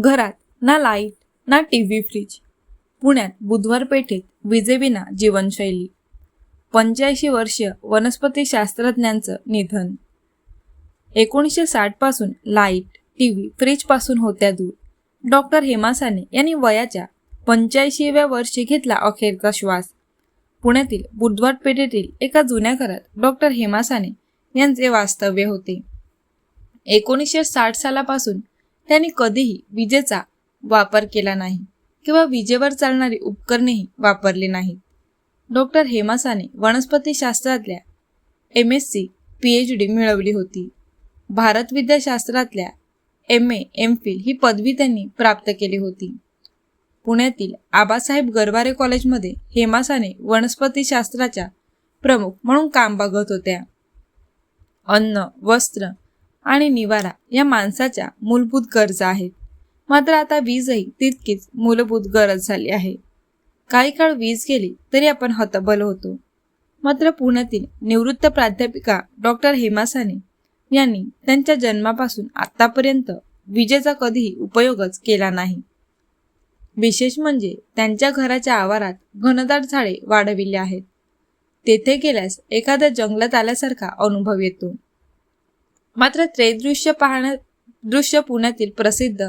घरात ना लाइट ना टी व्ही फ्रीज. पुण्यात बुधवार पेठेत विजेविना जीवनशैली. पंच्याऐंशी वर्ष वनस्पती शास्त्रज्ञांचं निधन. एकोणीसशे साठपासून लाइट टी व्ही फ्रीजपासून होत्या दूर. डॉक्टर हेमा साने यांनी वयाच्या पंच्याऐंशीव्या वर्षी घेतला अखेरचा श्वास. पुण्यातील बुधवार पेठेतील एका जुन्या घरात डॉक्टर हेमा साने यांचे वास्तव्य होते. एकोणीसशे साठ सालापासून त्यांनी कधीही विजेचा वापर केला नाही किंवा विजेवर चालणारी उपकरणेही वापरली नाहीत डॉक्टर हेमासाने वनस्पतीशास्त्रातल्या M S C P H D मिळवली होती. भारत विद्याशास्त्रातल्या एम ए एम फिल ही पदवी त्यांनी प्राप्त केली होती. पुण्यातील आबासाहेब गरवारे कॉलेजमध्ये हेमासाने वनस्पतीशास्त्राच्या प्रमुख म्हणून काम बघत होत्या. अन्न वस्त्र आणि निवारा या माणसाच्या मूलभूत गरजा आहेत. मात्र आता वीजही तितकीच मूलभूत गरज झाली आहे. काही काळ वीज गेली तरी आपण हतबल होतो. मात्र पुण्यातील निवृत्त प्राध्यापिका डॉक्टर हेमा साने यांनी त्यांच्या जन्मापासून आतापर्यंत विजेचा कधीही उपयोगच केला नाही. विशेष म्हणजे त्यांच्या घराच्या आवारात घनदाट झाडे वाढविली आहेत. तेथे गेल्यास एखाद्या जंगलात आल्यासारखा अनुभव येतो. मात्र त्रैदृश्य पाहण्या दृश्य पुण्यातील प्रसिद्ध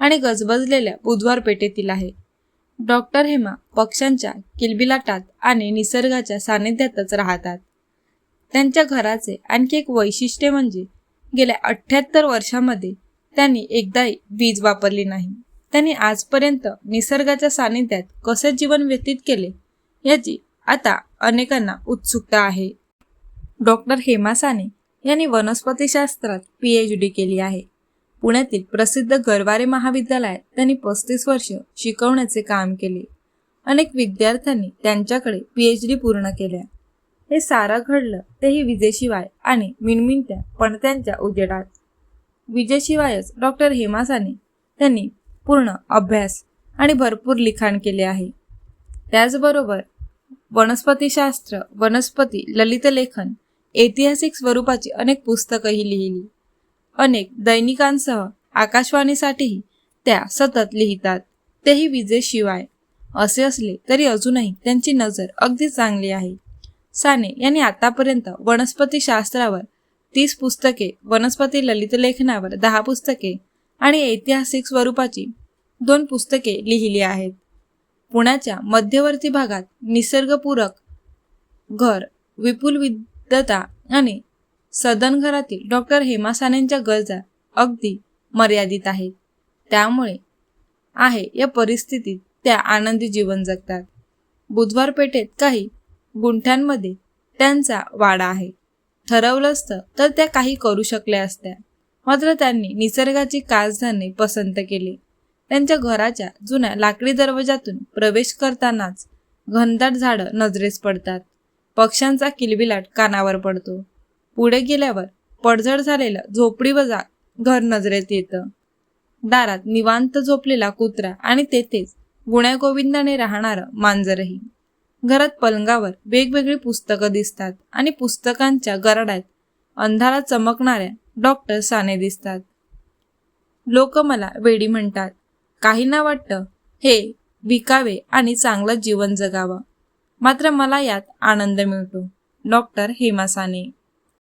आणि गजबजलेल्या बुधवार पेठेतील आहे. डॉक्टर हेमा पक्ष्यांच्या किलबिलाटात आणि निसर्गाच्या सानिध्यातच राहतात. त्यांच्या घराचे आणखी एक वैशिष्ट्य म्हणजे गेल्या अठ्ठ्याहत्तर वर्षामध्ये त्यांनी एकदाही वीज वापरली नाही. त्यांनी आजपर्यंत निसर्गाच्या सानिध्यात कसे जीवन व्यतीत केले याची आता अनेकांना उत्सुकता आहे. डॉक्टर हेमा साने यांनी वनस्पतीशास्त्रात पी एच डी केली आहे. पुण्यातील प्रसिद्ध गरवारे महाविद्यालयात त्यांनी पस्तीस वर्ष शिकवण्याचे काम केले. अनेक विद्यार्थ्यांनी त्यांच्याकडे पी एच डी पूर्ण केल्या. हे सारं घडलं तेही विजेशिवाय आणि मिणमिणत्या पणत्यांच्या उजेडात. विजेशिवायच डॉक्टर हेमा साने त्यांनी पूर्ण अभ्यास आणि भरपूर लिखाण केले आहे. त्याचबरोबर वनस्पतीशास्त्र वनस्पती ललितलेखन ऐतिहासिक स्वरूपाची अनेक पुस्तकंही लिहिली. अनेक दैनिकांसह आकाशवाणीसाठीही त्या सतत लिहितात. तेही विजेशिवाय असे असले तरी अजूनही त्यांची नजर अगदी चांगली आहे. साने यांनी आतापर्यंत वनस्पती शास्त्रावर तीस पुस्तके वनस्पती ललितलेखनावर दहा पुस्तके आणि ऐतिहासिक स्वरूपाची दोन पुस्तके लिहिली आहेत. पुण्याच्या मध्यवर्ती भागात निसर्गपूरक घर विपुल विद्वता आणि सदन घरातील डॉक्टर हेमा सानेंच्या गरजा अगदी मर्यादित आहेत. त्यामुळे आहे या परिस्थितीत त्या आनंदी जीवन जगतात. बुधवार पेठेत काही गुंठ्यांमध्ये त्यांचा वाडा आहे. ठरवलं असतं तर त्या काही करू शकल्या असत्या. मात्र त्यांनी निसर्गाची कास धरणे पसंत केली. त्यांच्या घराच्या जुन्या लाकडी दरवाजातून प्रवेश करतानाच घनदाट झाडं नजरेस पडतात. पक्ष्यांचा किलबिलाट कानावर पडतो. पुढे गेल्यावर पडझड झालेलं झोपडी वजा घर नजरेत येतं. दारात निवांत झोपलेला कुत्रा आणि तेथेच गुण्यागोविंदाने राहणारं मांजरही. घरात पलंगावर वेगवेगळी पुस्तकं दिसतात आणि पुस्तकांच्या गराड्यात अंधारात चमकणाऱ्या डॉक्टर साने दिसतात. लोक मला वेडी म्हणतात. काहींना वाटतं हे विकावे आणि चांगलं जीवन जगावं. मात्र मला यात आनंद मिळतो. डॉक्टर हेमा साने